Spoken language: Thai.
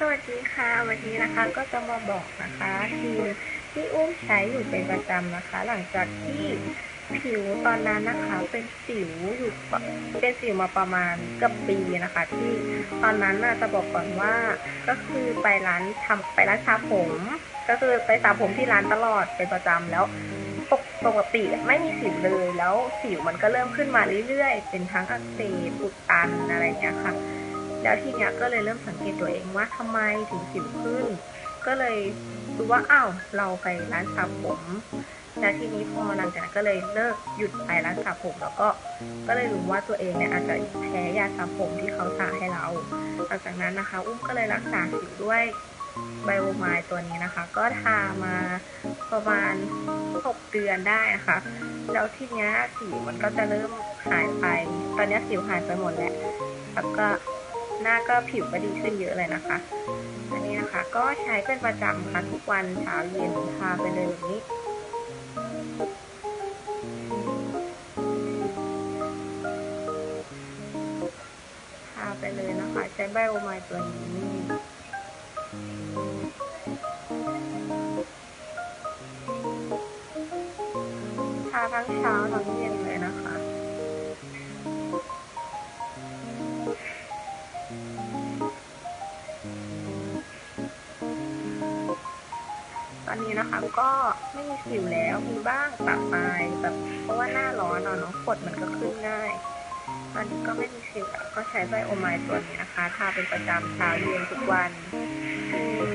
สวัสดีค่ะ วันนี้นะคะก็จะมาบอกนะคะครีมที่อุ้มใช้อยู่เป็นประจำนะคะ หลังจากที่ผิวตอนนั้นนะคะเป็นสิวอยู่เป็นสิวมาประมาณกือบปีนะคะ ที่ตอนนั้นน่ะจะบอกก่อนว่า ก็คือไปร้านทำไปร้านสระผม ก็คือไปสระผมที่ร้านตลอดเป็นประจำแล้วปกปกติไม่มีสิวเลยแล้วสิวมันก็เริ่มขึ้นมาเรื่อยๆ เป็นทั้งอักเสบอุดตันอะไรอย่างเงี้ยค่ะ แล้วทีเนี้ยก็เลยเริ่มสังเกตตัวเองว่าทำไมถึงสิวขึ้น ก็เลยรู้ว่าอ้าวเราไปร้านสระผมแล้วทีนี้พอหลังจากนั้นก็เลยเลิกหยุดไปร้านสระผมแล้วก็ ก็เลยรู้ว่าตัวเองเนี่ยอาจจะแพ้ยาสระผมที่เขาสระให้เรา หลังจากนั้นนะคะ อุ้มก็เลยรักษาสิวด้วยไบโอไมล์ตัวนี้นะคะ ก็ทามาประมาณ 6 เดือนได้นะคะ แล้วทีเนี้ยสิวมันก็จะเริ่มหายไป ตอนนี้สิวหายไปหมดแล้วแล้วก็ หน้าก็ผิวก็ดีขึ้นเยอะเลยนะคะ อันนี้นะคะก็ใช้เป็นประจำค่ะทุกวันเช้าเย็นทาไปเลยแบบนี้ทาไปเลยนะคะ ใช้ไบโอไมล์ตัวนี้ทาทั้งเช้าทั้งเย็น ตอนนี้นะคะก็ไม่มีสิวแล้วมีบ้างปะปลายแบบเพราะว่าหน้าร้อนเนาะขดมันก็ขึ้นง่ายตอนนี้ก็ไม่มีสิวแล้วก็ใช้ไบโอไมล์ตัวนี้นะคะทาเป็นประจำเช้าเย็นทุกวันอืม